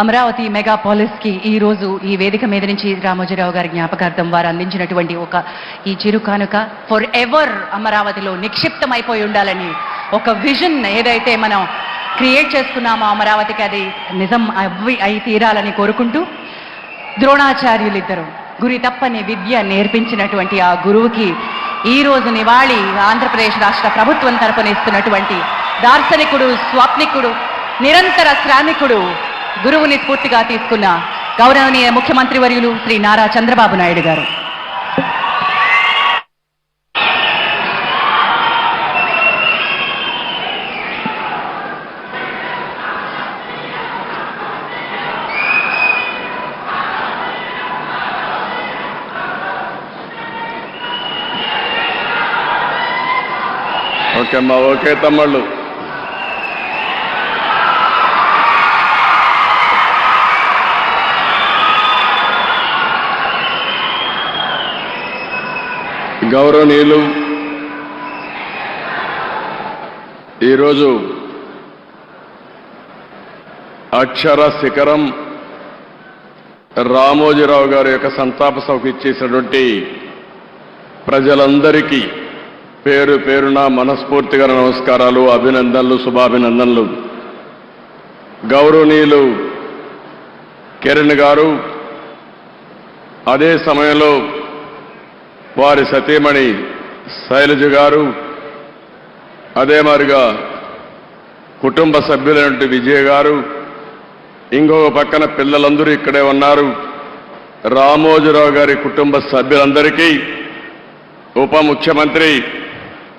అమరావతి మెగాపాలిస్కి ఈ రోజు ఈ వేదిక మీద నుంచి రామోజీరావు గారి జ్ఞాపకార్థం వారు అందించినటువంటి ఒక ఈ చిరు కానుక ఫర్ ఎవర్ అమరావతిలో నిక్షిప్తమైపోయి ఉండాలని ఒక విజన్ ఏదైతే మనం క్రియేట్ చేసుకున్నామో అమరావతికి అది నిజం అవి అయి తీరాలని కోరుకుంటూ ద్రోణాచార్యులిద్దరు గురి తప్పని విద్య నేర్పించినటువంటి ఆ గురువుకి ఈ రోజు నివాళి ఆంధ్రప్రదేశ్ రాష్ట్ర ప్రభుత్వం తరపున ఇస్తున్నటువంటి దార్శనికుడు స్వాప్నికుడు నిరంతర శ్రామికుడు గురువుని స్ఫూర్తిగా తీసుకున్న గౌరవనీయ ముఖ్యమంత్రి వర్యులు శ్రీ నారా చంద్రబాబు నాయుడు గారు. ఓకే అమ్మా ఓకే తమ్ముళ్ళు. గౌరవనీయులు ఈరోజు అక్షర శిఖరం రామోజీరావు గారి యొక్క సంతాప సభకు ఇచ్చేసినటువంటి ప్రజలందరికీ పేరు పేరున మనస్ఫూర్తిగా నమస్కారాలు అభినందనలు శుభాభినందనలు. గౌరవనీయులు కిరణ్ గారు అదే సమయంలో వారి సతీమణి శైలజ గారు అదే మాదిరిగా కుటుంబ సభ్యులైనటువంటి విజయ్ గారు ఇంకొక పక్కన పిల్లలందరూ ఇక్కడే ఉన్నారు. రామోజీరావు గారి కుటుంబ సభ్యులందరికీ ఉప ముఖ్యమంత్రి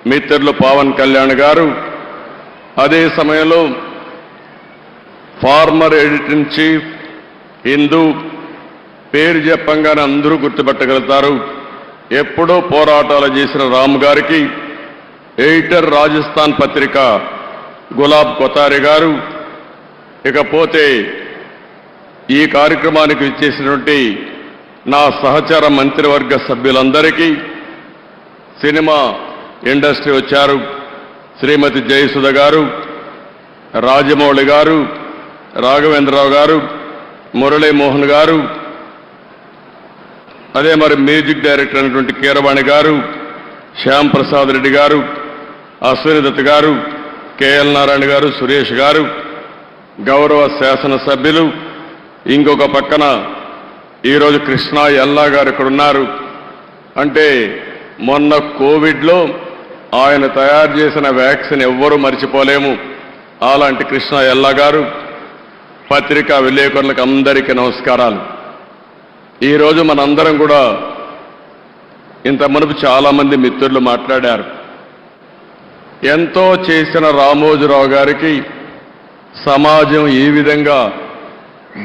మిత్రులు పవన్ కళ్యాణ్ గారు అదే సమయంలో former editor in chief Hindu పేరు చెప్పంగానే అందరూ గుర్తుపెట్టగలుగుతారు. ఎప్పుడో పోరాటాలు చేసిన రామ్ గారికి ఎడిటర్ రాజస్థాన్ పత్రిక గులాబ్ కొతారి గారు ఇకపోతే ఈ కార్యక్రమానికి ఇచ్చేసినటువంటి నా సహచర మంత్రివర్గ సభ్యులందరికీ సినిమా ఇండస్ట్రీ వచ్చారు. శ్రీమతి జయసుధ గారు రాజమౌళి గారు రాఘవేంద్రరావు గారు మురళీమోహన్ గారు అదే మరి మ్యూజిక్ డైరెక్టర్ అయినటువంటి కీరవాణి గారు శ్యామ్ ప్రసాద్ రెడ్డి గారు అశ్విని దత్ గారు కేఎల్ నారాయణ గారు సురేష్ గారు గౌరవ శాసనసభ్యులు ఇంకొక పక్కన ఈరోజు కృష్ణా ఎల్లా గారు ఇక్కడ ఉన్నారు. అంటే మొన్న కోవిడ్లో ఆయన తయారు చేసిన వ్యాక్సిన్ ఎవ్వరూ మర్చిపోలేము. అలాంటి కృష్ణ ఎల్లా గారు పత్రికా విలేకరులకు అందరికీ నమస్కారాలు. ఈరోజు మనందరం కూడా ఇంత మునుపు చాలామంది మిత్రులు మాట్లాడారు. ఎంతో చేసిన రామోజీరావు గారికి సమాజం ఏ విధంగా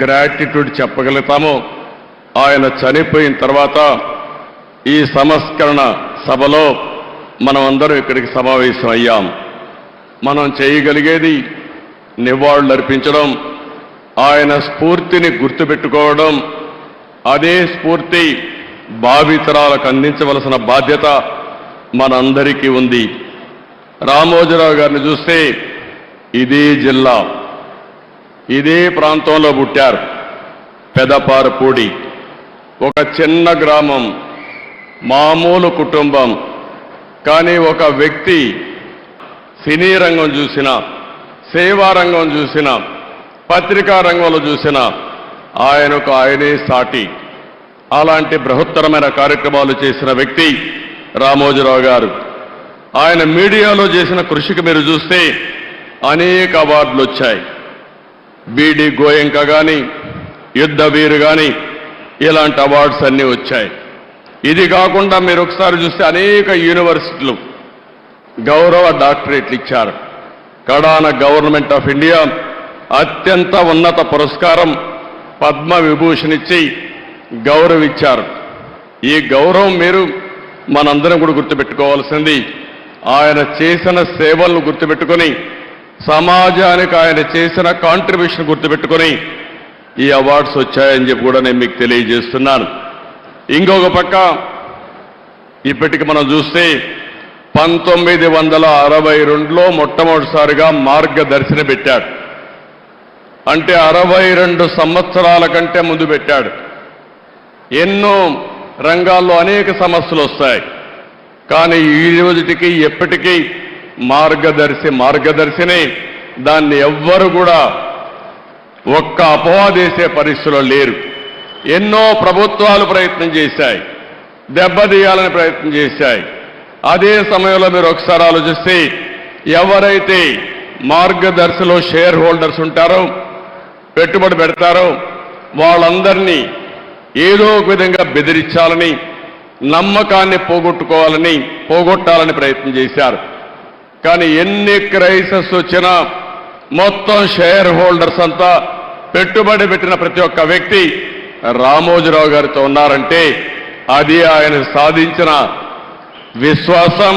గ్రాటిట్యూడ్ చెప్పగలుగుతామో ఆయన చనిపోయిన తర్వాత ఈ సంస్కరణ సభలో మనం అందరం ఇక్కడికి సమావేశం అయ్యాం. మనం చేయగలిగేది నివాళులు అర్పించడం ఆయన స్ఫూర్తిని గుర్తుపెట్టుకోవడం అదే స్ఫూర్తి భావితరాలకు అందించవలసిన బాధ్యత మనందరికీ ఉంది. రామోజీరావు గారిని చూస్తే ఇదే జిల్లా ఇదే ప్రాంతంలో పుట్టారు పెదపారపూడి. ఒక చిన్న గ్రామం మామూలు కుటుంబం కానీ ఒక వ్యక్తి సినీ రంగం చూసిన సేవా రంగం చూసిన పత్రికా రంగంలో చూసిన ఆయనకు ఆయనే సాటి. అలాంటి బృహత్తరమైన కార్యక్రమాలు చేసిన వ్యక్తి రామోజీరావు గారు. ఆయన మీడియాలో చేసిన కృషికి మీరు చూస్తే అనేక అవార్డులు వచ్చాయి. బీడి గోయంక కానీ యుద్ధ వీరు కానీ ఇలాంటి అవార్డ్స్ అన్నీ వచ్చాయి. ఇది కాకుండా మీరు ఒకసారి చూస్తే అనేక యూనివర్సిటీలు గౌరవ డాక్టరేట్లు ఇచ్చారు. కడాన గవర్నమెంట్ ఆఫ్ ఇండియా అత్యంత ఉన్నత పురస్కారం పద్మ విభూషణ్ ఇచ్చి గౌరవించారు ఈ గౌరవం మీరు మనందరం కూడా గుర్తుపెట్టుకోవాల్సింది. ఆయన చేసిన సేవలను గుర్తుపెట్టుకొని సమాజానికి ఆయన చేసిన కాంట్రిబ్యూషన్ గుర్తుపెట్టుకొని ఈ అవార్డ్స్ వచ్చాయని చెప్పి కూడా నేను మీకు తెలియజేస్తున్నాను. ఇంకొక పక్క ఇప్పటికి మనం చూస్తే పంతొమ్మిది వందల అరవై రెండులో మొట్టమొదటిసారిగా మార్గదర్శన పెట్టాడు అంటే అరవై రెండు సంవత్సరాల కంటే ముందు పెట్టాడు. ఎన్నో రంగాల్లో అనేక సమస్యలు వస్తాయి. కానీ ఈ రోజుటికి ఎప్పటికీ మార్గదర్శి మార్గదర్శిని దాన్ని ఎవ్వరు కూడా ఒక్క అపవాదేసే పరిస్థితుల్లో లేరు. ఎన్నో ప్రభుత్వాలు ప్రయత్నం చేశాయి. దెబ్బతీయాలని ప్రయత్నం చేశాయి. అదే సమయంలో మీరు ఒకసారి ఆలోచిస్తే ఎవరైతే మార్గదర్శిలో షేర్ హోల్డర్స్ ఉంటారో పెట్టుబడి పెడతారో వాళ్ళందరినీ ఏదో ఒక విధంగా బెదిరించాలని నమ్మకాన్ని పోగొట్టుకోవాలని పోగొట్టాలని ప్రయత్నం చేశారు. కానీ ఎన్ని క్రైసిస్ వచ్చినా మొత్తం షేర్ హోల్డర్స్ అంతా పెట్టుబడి పెట్టిన ప్రతి ఒక్క వ్యక్తి రామోజీరావు గారితో ఉన్నారంటే అది ఆయన సాధించిన విశ్వాసం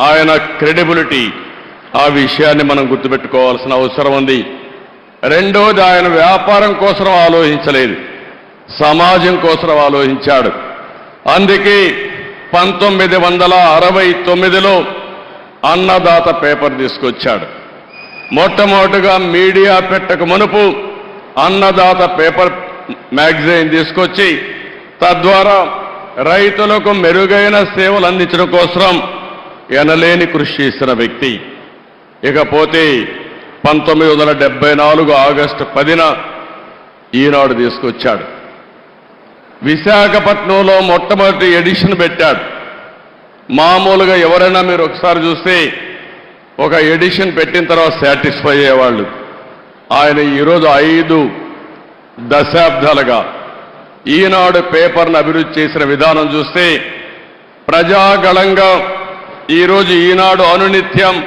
ఆయన క్రెడిబిలిటీ. ఆ విషయాన్ని మనం గుర్తుపెట్టుకోవాల్సిన అవసరం ఉంది. రెండోది ఆయన వ్యాపారం కోసం ఆలోచించలేదు. సమాజం కోసం ఆలోచించాడు. అందుకే పంతొమ్మిది వందల అరవై తొమ్మిదిలో అన్నదాత పేపర్ తీసుకొచ్చాడు. మొట్టమొదటిగా మీడియా పెట్టక మునుపు అన్నదాత పేపర్ మ్యాగజైన్ తీసుకొచ్చి తద్వారా రైతులకు మెరుగైన సేవలు అందించడం కోసం ఎనలేని కృషి చేసిన వ్యక్తి. ఇకపోతే పంతొమ్మిది వందల డెబ్బై నాలుగు ఆగస్టు పదిన ఈనాడు తీసుకొచ్చాడు. విశాఖపట్నంలో మొట్టమొదటి ఎడిషన్ పెట్టాడు. మామూలుగా ఎవరైనా మీరు ఒకసారి చూస్తే ఒక ఎడిషన్ పెట్టిన తర్వాత సాటిస్ఫై అయ్యేవాళ్ళు. ఆయన ఈరోజు ఐదు దశాబ్దాలుగా ఈనాడు పేపర్ను అభివృద్ధి చేసిన విధానం చూస్తే ప్రజాగళంగా ఈరోజు ఈనాడు అనునిత్యం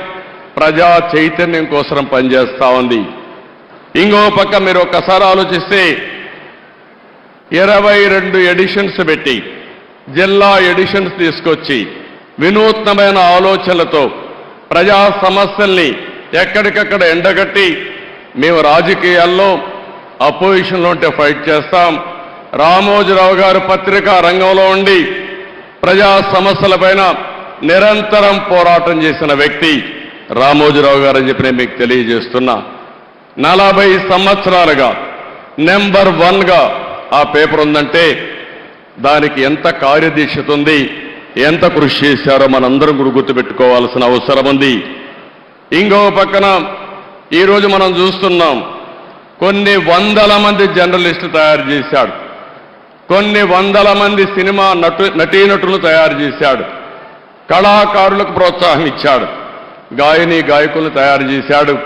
ప్రజా చైతన్యం కోసం పనిచేస్తూ ఉంది. ఇంకో పక్క మీరు ఒక్కసారి ఆలోచిస్తే ఇరవై రెండు ఎడిషన్స్ పెట్టి జిల్లా ఎడిషన్స్ తీసుకొచ్చి వినూత్నమైన ఆలోచనలతో ప్రజా సమస్యల్ని ఎక్కడికక్కడ ఎండగట్టి మేము రాజకీయాల్లో అపోజిషన్లో ఉంటే ఫైట్ చేస్తాం. రామోజీరావు గారు పత్రికా రంగంలో ఉండి ప్రజా సమస్యలపైన నిరంతరం పోరాటం చేసిన వ్యక్తి రామోజీరావు గారు చెప్పి నేను మీకు తెలియజేస్తున్నా. నలభై సంవత్సరాలుగా నెంబర్ వన్గా ఆ పేపర్ ఉందంటే దానికి ఎంత కార్యదీక్షత ఉంది ఎంత కృషి చేశారో మనందరం కూడా గుర్తుపెట్టుకోవాల్సిన అవసరం ఉంది. ఇంకో పక్కన ఈరోజు మనం చూస్తున్నాం కొన్ని వందల మంది జర్నలిస్టులు తయారు చేశాడు. కొన్ని వందల మంది సినిమా నటు నటీనటులు తయారు చేశాడు. కళాకారులకు ప్రోత్సాహం ఇచ్చాడు. గాయని గాయకులను తయారు చేశాడు.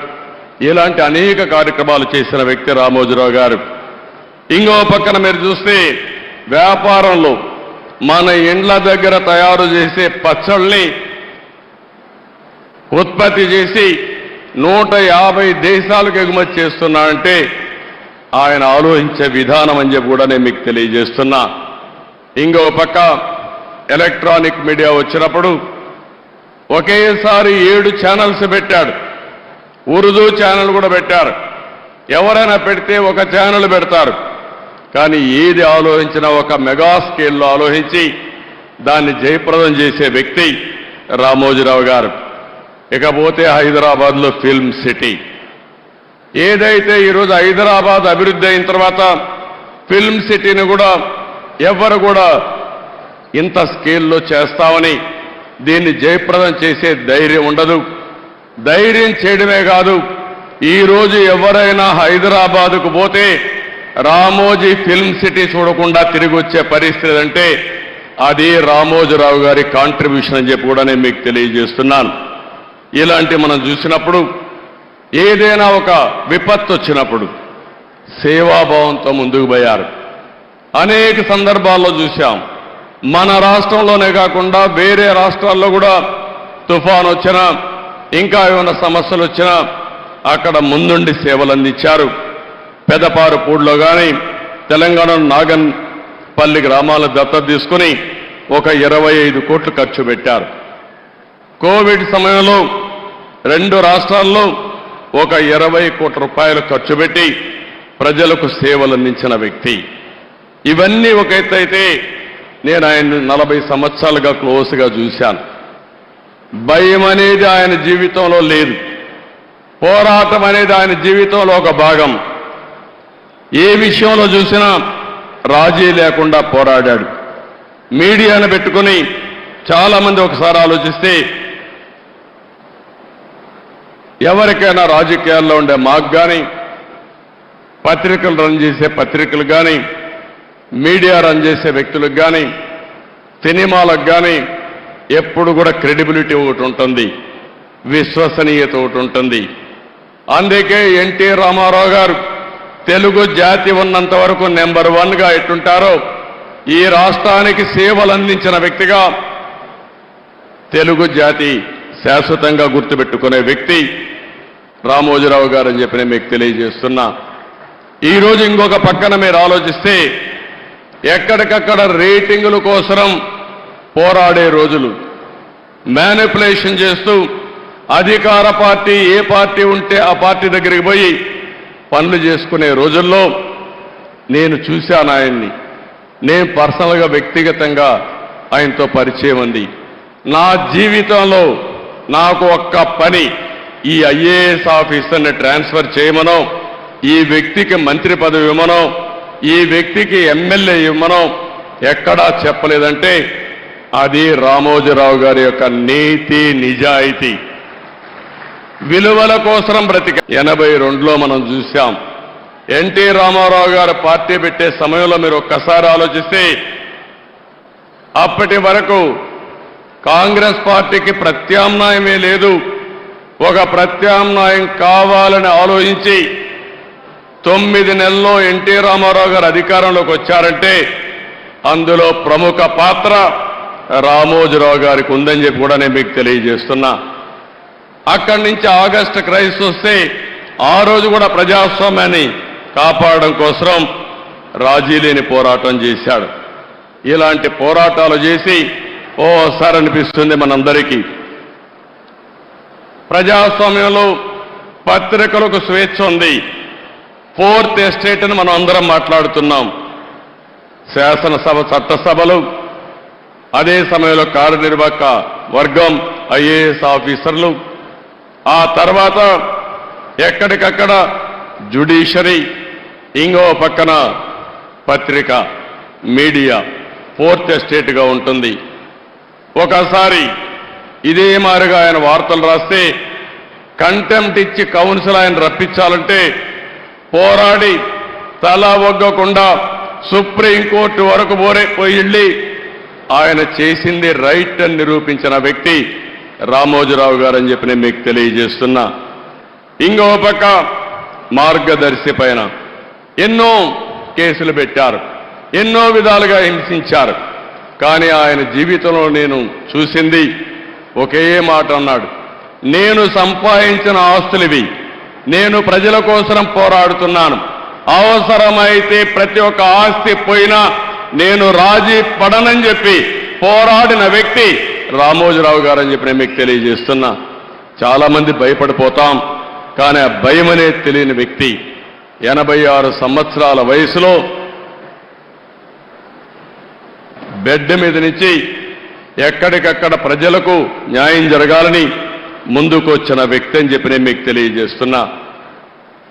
ఇలాంటి అనేక కార్యక్రమాలు చేసిన వ్యక్తి రామోజీరావు గారు. ఇంకో పక్కన మీరు చూస్తే వ్యాపారంలో మన ఇండ్ల దగ్గర తయారు చేసే పచ్చళ్ళని ఉత్పత్తి చేసి నూట యాభై దేశాలకు ఎగుమతి చేస్తున్నాడంటే ఆయన ఆలోచించే విధానం అని చెప్పి కూడా నేను మీకు తెలియజేస్తున్నా. ఇంకో పక్క ఎలక్ట్రానిక్ మీడియా వచ్చినప్పుడు ఒకేసారి ఏడు ఛానల్స్ పెట్టాడు. ఉర్దూ ఛానల్ కూడా పెట్టారు. ఎవరైనా పెడితే ఒక ఛానల్ పెడతారు. కానీ ఏది ఆలోచించినా ఒక మెగా స్కేల్లో ఆలోచించి దాన్ని జయప్రదం చేసే వ్యక్తి రామోజీరావు గారు. ఇకపోతే హైదరాబాద్లో ఫిల్మ్ సిటీ. ఏదైతే ఈరోజు హైదరాబాద్ అభివృద్ధి అయిన తర్వాత ఫిల్మ్ సిటీని కూడా ఎవరు కూడా ఇంత స్కేల్లో చేస్తామని దీన్ని జయప్రదం చేసే ధైర్యం ఉండదు. ధైర్యం చేయడమే కాదు ఈరోజు ఎవరైనా హైదరాబాదుకు పోతే రామోజీ ఫిల్మ్ సిటీ చూడకుండా తిరిగి వచ్చే పరిస్థితి అంటే అది రామోజీరావు గారి కాంట్రిబ్యూషన్ అని చెప్పి కూడా నేను మీకు తెలియజేస్తున్నాను. ఇలాంటి మనం చూసినప్పుడు ఏదైనా ఒక విపత్తు వచ్చినప్పుడు సేవాభావంతో ముందుకు పోయారు. అనేక సందర్భాల్లో చూశాం. మన రాష్ట్రంలోనే కాకుండా వేరే రాష్ట్రాల్లో కూడా తుఫాన్ వచ్చినా ఇంకా ఏమైనా సమస్యలు వచ్చినా అక్కడ ముందుండి సేవలు అందించారు. పెదపారుపూడిలో కానీ తెలంగాణ నాగన్పల్లి గ్రామాల దత్తత తీసుకుని ఒక ఇరవై ఐదు కోట్లు ఖర్చు పెట్టారు. కోవిడ్ సమయంలో రెండు రాష్ట్రాల్లో ఒక ఇరవై కోట్ల రూపాయలు ఖర్చు పెట్టి ప్రజలకు సేవలు అందించిన వ్యక్తి. ఇవన్నీ ఒక ఎత్తు అయితే నేను ఆయన్ని నలభై సంవత్సరాలుగా క్లోజ్గా చూశాను. భయం అనేది ఆయన జీవితంలో లేదు. పోరాటం అనేది ఆయన జీవితంలో ఒక భాగం. ఏ విషయంలో చూసినా రాజీ లేకుండా పోరాడాడు. మీడియాను పెట్టుకుని చాలామంది ఒకసారి ఆలోచిస్తే ఎవరికైనా రాజకీయాల్లో ఉండే మాకు కానీ పత్రికలు రన్ చేసే పత్రికలు కానీ మీడియా రన్ చేసే వ్యక్తులకు కానీ సినిమాలకు కానీ ఎప్పుడు కూడా క్రెడిబిలిటీ ఒకటి ఉంటుంది. విశ్వసనీయత ఒకటి ఉంటుంది. అందుకే ఎన్టీ రామారావు గారు తెలుగు జాతి ఉన్నంత వరకు నెంబర్ వన్గా ఎట్టుంటారో ఈ రాష్ట్రానికి సేవలు అందించిన వ్యక్తిగా తెలుగు జాతి శాశ్వతంగా గుర్తుపెట్టుకునే వ్యక్తి రామోజీరావు గారు అని చెప్పి నేను మీకు తెలియజేస్తున్నా. ఈరోజు ఇంకొక పక్కన మీరు ఆలోచిస్తే ఎక్కడికక్కడ రేటింగుల కోసరం పోరాడే రోజులు. మేనిపులేషన్ చేస్తూ అధికార పార్టీ ఏ పార్టీ ఉంటే ఆ పార్టీ దగ్గరికి పోయి పనులు చేసుకునే రోజుల్లో నేను చూశాను ఆయన్ని నేను పర్సనల్గా వ్యక్తిగతంగా ఆయనతో పరిచయం ఉంది నా జీవితంలో నాకు ఒక్క పని ఈ ఐఏఎస్ ఆఫీసర్ని ట్రాన్స్ఫర్ చేయమనో ఈ వ్యక్తికి మంత్రి పదవి ఇవ్వమనో ఈ వ్యక్తికి ఎమ్మెల్యే ఇవ్వనం ఎక్కడా చెప్పలేదంటే అది రామోజీరావు గారి యొక్క నీతి నిజాయితీ. విలువల కోసం బ్రతిక. ఎనభై రెండులో మనం చూశాం. ఎన్టీ రామారావు గారు పార్టీ పెట్టే సమయంలో మీరు ఒక్కసారి ఆలోచిస్తే అప్పటి వరకు కాంగ్రెస్ పార్టీకి ప్రత్యామ్నాయమే లేదు. ఒక ప్రత్యామ్నాయం కావాలని ఆలోచించి తొమ్మిది నెలల్లో ఎన్టీ రామారావు గారు అధికారంలోకి వచ్చారంటే అందులో ప్రముఖ పాత్ర రామోజీరావు గారికి ఉందని చెప్పి కూడా నేను మీకు తెలియజేస్తున్నా. అక్కడి నుంచి ఆగస్టు క్రైసిస్ వస్తే ఆ రోజు కూడా ప్రజాస్వామ్యాన్ని కాపాడడం కోసం రాజీ లేని పోరాటం చేశాడు. ఇలాంటి పోరాటాలు చేసి ఓసారి అనిపిస్తుంది మనందరికీ. ప్రజాస్వామ్యంలో పత్రికలకు స్వేచ్ఛ ఉంది. ఫోర్త్ ఎస్టేట్ అని మనం అందరం మాట్లాడుతున్నాం. శాసనసభ చట్టసభలు అదే సమయంలో కార్యనిర్వాహక వర్గం ఐఏఎస్ ఆఫీసర్లు. ఆ తర్వాత ఎక్కడికక్కడ జుడిషరీ ఇంకో పక్కన పత్రిక మీడియా ఫోర్త్ ఎస్టేట్గా ఉంటుంది. ఒకసారి ఇదే మారిగా ఆయన వార్తలు రాస్తే కంటెంప్ట్ ఇచ్చి కౌన్సిల్ ఆయన రప్పించాలంటే పోరాడి తల ఒగ్గకుండా సుప్రీంకోర్టు వరకు పోరే పోయిళ్ళి ఆయన చేసింది రైట్ అని నిరూపించిన వ్యక్తి రామోజీరావు గారు అని చెప్పి నేను మీకు తెలియజేస్తున్నా. ఇంకో పక్క మార్గదర్శి పైన ఎన్నో కేసులు పెట్టారు ఎన్నో విధాలుగా హింసించారు. కానీ ఆయన జీవితంలో నేను చూసింది ఒకే మాట అన్నాడు నేను సంపాదించిన ఆస్తులు ఇవి నేను ప్రజల కోసం పోరాడుతున్నాను. అవసరమైతే ప్రతి ఒక్క ఆస్తి పోయినా నేను రాజీ పడనని చెప్పి పోరాడిన వ్యక్తి రామోజీరావు గారు అని చెప్పి నేను మీకు తెలియజేస్తున్నా. చాలామంది భయపడిపోతాం కానీ ఆ భయం అనేది తెలియని వ్యక్తి ఎనభై ఆరు సంవత్సరాల వయసులో బెడ్ మీద నుంచి ఎక్కడికక్కడ ప్రజలకు న్యాయం జరగాలని ముందుకు వచ్చిన వ్యక్తి అని చెప్పి నేను మీకు తెలియజేస్తున్నా.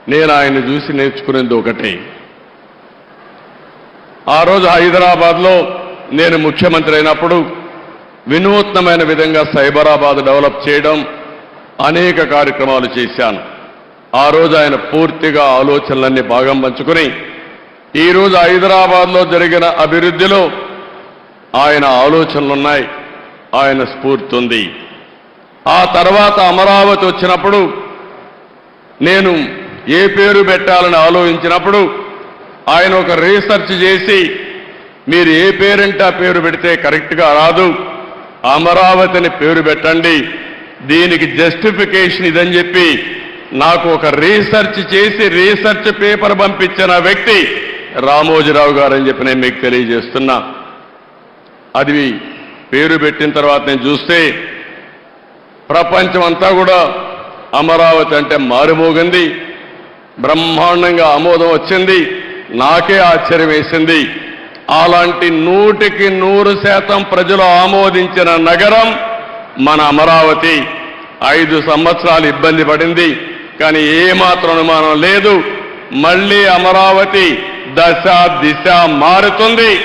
నేను ఆయన చూసి నేర్చుకునేది ఒకటే. ఆ రోజు హైదరాబాద్లో నేను ముఖ్యమంత్రి అయినప్పుడు వినూత్నమైన విధంగా సైబరాబాద్ డెవలప్ చేయడం అనేక కార్యక్రమాలు చేశాను. ఆ రోజు ఆయన పూర్తిగా ఆలోచనలన్నీ భాగం పంచుకుని ఈరోజు హైదరాబాద్లో జరిగిన అభివృద్ధిలో ఆయన ఆలోచనలున్నాయి. ఆయన స్ఫూర్తి ఉంది. ఆ తర్వాత అమరావతి వచ్చినప్పుడు నేను ఏ పేరు పెట్టాలని ఆలోచించినప్పుడు ఆయన ఒక రీసెర్చ్ చేసి మీరు ఏ పేరంటే ఆ పేరు పెడితే కరెక్ట్గా రాదు అమరావతిని పేరు పెట్టండి దీనికి జస్టిఫికేషన్ ఇదని చెప్పి నాకు ఒక రీసెర్చ్ చేసి రీసెర్చ్ పేపర్ పంపించిన వ్యక్తి రామోజీరావు గారు అని చెప్పి నేను మీకు తెలియజేస్తున్నా. అది పేరు పెట్టిన తర్వాత నేను చూస్తే ప్రపంచం అంతా కూడా అమరావతి అంటే మారుమోగింది. బ్రహ్మాండంగా ఆమోదం వచ్చింది. నాకే ఆశ్చర్యం వేసింది. అలాంటి నూటికి నూరు శాతం ప్రజలు ఆమోదించిన నగరం మన అమరావతి. ఐదు సంవత్సరాలు ఇబ్బంది పడింది. కానీ ఏమాత్రం అనుమానం లేదు. మళ్ళీ అమరావతి దశ దిశ మారుతుంది.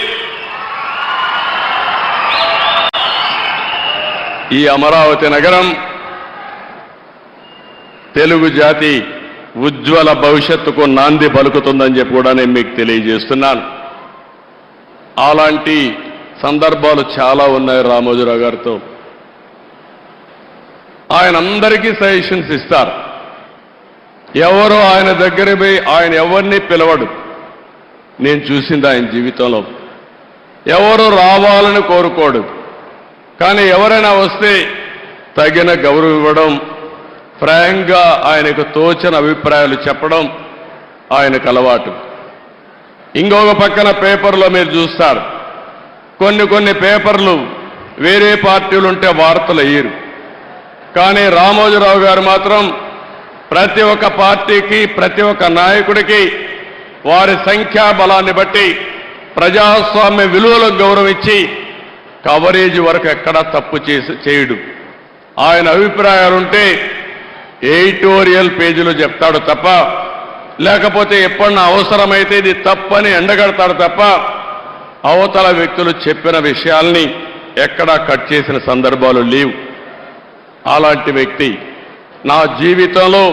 ఈ అమరావతి నగరం తెలుగు జాతి ఉజ్వల భవిష్యత్తుకు నాంది పలుకుతుందని చెప్పి కూడా నేను మీకు తెలియజేస్తున్నాను. అలాంటి సందర్భాలు చాలా ఉన్నాయి రామోజీరావు గారితో. ఆయన అందరికీ సజెషన్స్ ఇస్తారు. ఎవరు ఆయన దగ్గర పోయి ఆయన ఎవరిని పిలవడు. నేను చూసింది ఆయన జీవితంలో. ఎవరు రావాలని కోరుకోడు. కానీ ఎవరైనా వస్తే తగిన గౌరవం ఇవ్వడం ఫ్రాంక్గా ఆయనకు తోచిన అభిప్రాయాలు చెప్పడం ఆయనకు అలవాటు. ఇంకొక పక్కన పేపర్లో మీరు చూస్తారు. కొన్ని కొన్ని పేపర్లు వేరే పార్టీలు ఉంటే వార్తలు అయ్యారు కానీ రామోజీరావు గారు మాత్రం ప్రతి ఒక్క పార్టీకి ప్రతి ఒక్క నాయకుడికి వారి సంఖ్యాబలాన్ని బట్టి ప్రజాస్వామ్య విలువలకు గౌరవించి కవరేజ్ వరకు ఎక్కడా తప్పు చేసి చేయడు. ఆయన అభిప్రాయాలుంటే ఎడిటోరియల్ పేజీలో చెప్తాడు తప్ప లేకపోతే ఎప్పుడన్నా అవసరమైతే ఇది తప్పని ఎండగడతాడు తప్ప అవతల వ్యక్తులు చెప్పిన విషయాల్ని ఎక్కడా కట్ చేసిన సందర్భాలు లేవు. అలాంటి వ్యక్తి నా జీవితంలో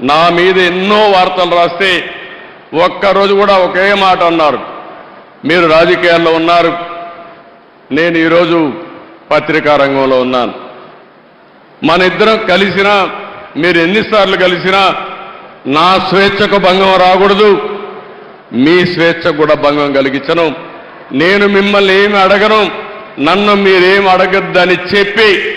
నా మీద ఎన్నో వార్తలు రాస్తే ఒక్కరోజు కూడా ఒకే మాట అన్నారు. మీరు రాజకీయాల్లో ఉన్నారు నేను ఈరోజు పత్రికా రంగంలో ఉన్నాను. మన ఇద్దరం కలిసినా మీరు ఎన్నిసార్లు కలిసినా నా స్వేచ్ఛకు భంగం రాకూడదు. మీ స్వేచ్ఛ కూడా భంగం కలిగించను. నేను మిమ్మల్ని ఏమి అడగను నన్ను మీరేం అడగద్దని చెప్పి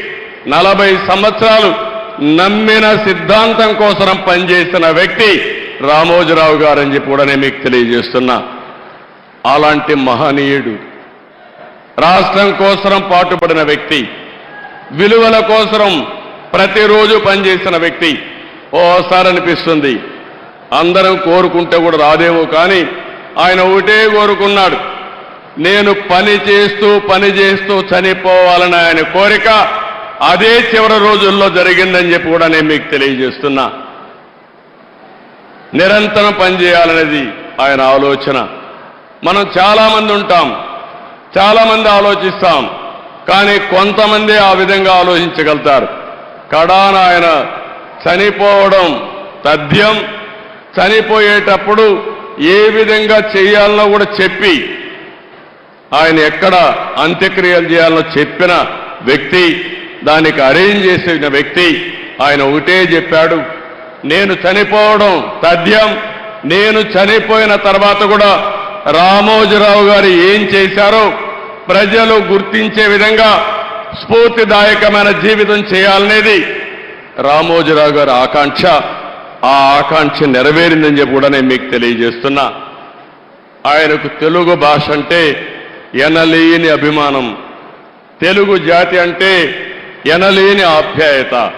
నలభై సంవత్సరాలు నమ్మిన సిద్ధాంతం కోసం పనిచేసిన వ్యక్తి రామోజీరావు గారని చెప్పి కూడా నేను మీకు తెలియజేస్తున్నా. అలాంటి మహనీయుడు రాష్ట్రం కోసరం పాటుపడిన వ్యక్తి విలువల కోసరం ప్రతిరోజు పనిచేసిన వ్యక్తి ఓసారి అనిపిస్తుంది. అందరం కోరుకుంటే కూడా రాదేమో కానీ ఆయన ఒకటే కోరుకున్నాడు. నేను పని చేస్తూ పని చేస్తూ చనిపోవాలని ఆయన కోరిక అదే చివరి రోజుల్లో జరిగిందని చెప్పి కూడా నేను మీకు తెలియజేస్తున్నా. నిరంతరం పనిచేయాలనేది ఆయన ఆలోచన. మనం చాలామంది ఉంటాం. చాలామంది ఆలోచిస్తాం. కానీ కొంతమంది ఆ విధంగా ఆలోచించగలుగుతారు. కడాన ఆయన చనిపోవడం తథ్యం. చనిపోయేటప్పుడు ఏ విధంగా చేయాలనో కూడా చెప్పి ఆయన ఎక్కడ అంత్యక్రియలు చేయాలనో చెప్పిన వ్యక్తి దానికి అరేంజ్ చేసిన వ్యక్తి ఆయన ఒకటే చెప్పాడు నేను చనిపోవడం తథ్యం. నేను చనిపోయిన తర్వాత కూడా రామోజీరావు గారు ఏం చేశారో ప్రజలు గుర్తించే విధంగా స్ఫూర్తిదాయకమైన జీవితం చేయాలనేది రామోజీరావు గారి ఆకాంక్ష. ఆ ఆకాంక్ష నెరవేరిందని చెప్పి కూడా నేను మీకు తెలియజేస్తున్నా. ఆయనకు తెలుగు భాష అంటే ఎనలేని అభిమానం. తెలుగు జాతి అంటే ఎనలేని ఆప్యాయత.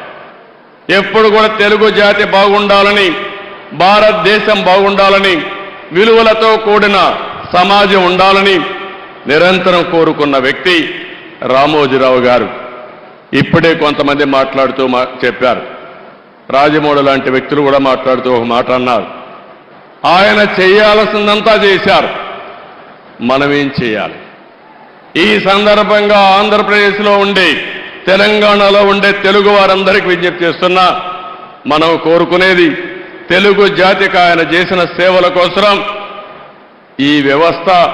ఎప్పుడు కూడా తెలుగు జాతి బాగుండాలని భారతదేశం బాగుండాలని విలువలతో కూడిన సమాజం ఉండాలని నిరంతరం కోరుకున్న వ్యక్తి రామోజీరావు గారు. ఇప్పుడే కొంతమంది మాట్లాడుతూ మా- చెప్పారు. రాజమౌళి లాంటి వ్యక్తులు కూడా మాట్లాడుతూ ఒక మాట అన్నారు. ఆయన చేయాల్సిందంతా చేశారు. మనమేం చేయాలి? ఈ సందర్భంగా ఆంధ్రప్రదేశ్లో ఉండే తెలంగాణలో ఉండే తెలుగు వారందరికీ విజ్ఞప్తి చేస్తున్నా మనం కోరుకునేది తెలుగు జాతికి ఆయన చేసిన సేవల కోసం ఈ వ్యవస్థ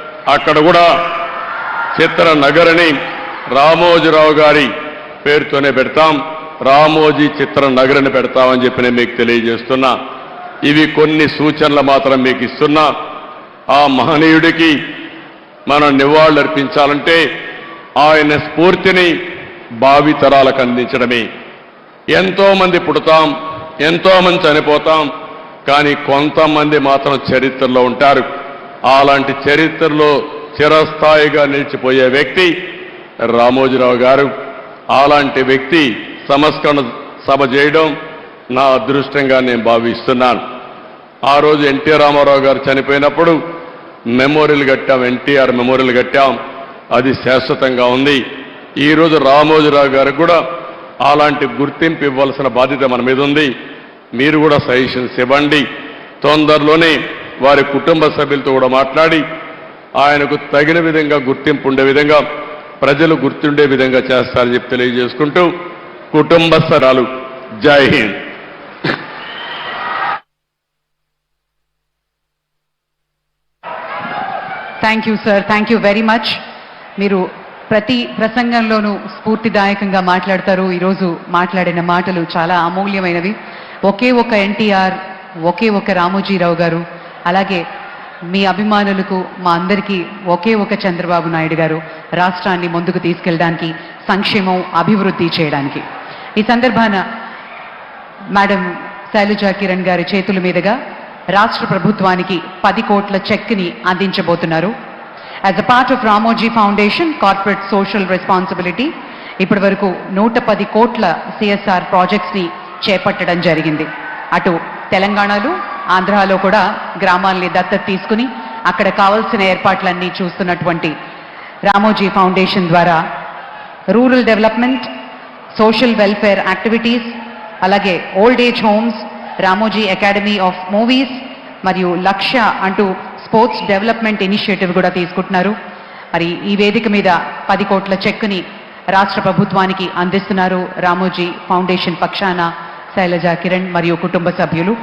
అక్కడ కూడా చిత్ర నగరని రామోజీరావు గారి పేరుతోనే పెడతాం. రామోజీ చిత్ర నగరని పెడతామని చెప్పి నేను మీకు తెలియజేస్తున్నా. ఇవి కొన్ని సూచనలు మాత్రం మీకు ఇస్తున్నా. ఆ మహనీయుడికి మనం నివాళులర్పించాలంటే ఆయన స్ఫూర్తిని భావితరాలకు అందించడమే. ఎంతోమంది పుడతాం ఎంతోమంది చనిపోతాం కానీ కొంతమంది మాత్రం చరిత్రలో ఉంటారు. అలాంటి చరిత్రలో చిరస్థాయిగా నిలిచిపోయే వ్యక్తి రామోజీరావు గారు. అలాంటి వ్యక్తి సంస్కరణ సభ చేయడం నా అదృష్టంగా నేను భావిస్తున్నాను. ఆ రోజు ఎన్టీ రామారావు గారు చనిపోయినప్పుడు మెమోరియల్ కట్టాం ఎన్టీఆర్ మెమోరియల్ కట్టాం. అది శాశ్వతంగా ఉంది. ఈ రోజు రామోజీరావు గారికి కూడా అలాంటి గుర్తింపు ఇవ్వాల్సిన బాధ్యత మన మీద ఉంది. మీరు కూడా సజెషన్స్ ఇవ్వండి. తొందరలోనే వారి కుటుంబ సభ్యులతో కూడా మాట్లాడి ఆయనకు తగిన విధంగా గుర్తింపు ఉండే విధంగా ప్రజలు గుర్తుండే విధంగా చేస్తారని చెప్పి తెలియజేసుకుంటూ కుటుంబ సరాలు Jai Hind. Thank you sir thank you very much మీరు ప్రతి ప్రసంగంలోనూ స్ఫూర్తిదాయకంగా మాట్లాడతారు. ఈరోజు మాట్లాడిన మాటలు చాలా అమూల్యమైనవి. ఒకే ఒక ఎన్టీఆర్ ఒకే ఒక రామోజీరావు గారు అలాగే మీ అభిమానులకు మా అందరికీ ఒకే ఒక చంద్రబాబు నాయుడు గారు రాష్ట్రాన్ని ముందుకు తీసుకెళ్ళడానికి సంక్షేమం అభివృద్ధి చేయడానికి. ఈ సందర్భాన మేడం శైలజా కిరణ్ గారి చేతుల మీదుగా రాష్ట్ర ప్రభుత్వానికి పది కోట్ల చెక్ని అందించబోతున్నారు. As a part of Ramoji foundation corporate social responsibility ఇప్పటి వరకు నూట పది కోట్ల సిఎస్ఆర్ ప్రాజెక్ట్స్ని చేపట్టడం జరిగింది. అటు తెలంగాణలో ఆంధ్రాలో కూడా గ్రామాల్ని దత్తత తీసుకుని అక్కడ కావాల్సిన ఏర్పాట్లన్నీ చూస్తున్నటువంటి రామోజీ ఫౌండేషన్ ద్వారా rural development social welfare activities అలాగే old age homes Ramoji academy of movies మరియు లక్ష్య అంటూ స్పోర్ట్స్ డెవలప్మెంట్ ఇనిషియేటివ్ కూడా తీసుకుంటున్నారు. మరి ఈ వేదిక మీద పది కోట్ల చెక్కుని రాష్ట్ర ప్రభుత్వానికి అందిస్తున్నారు రామోజీ ఫౌండేషన్ పక్షాన శైలజ కిరణ్ మరియు కుటుంబ సభ్యులు.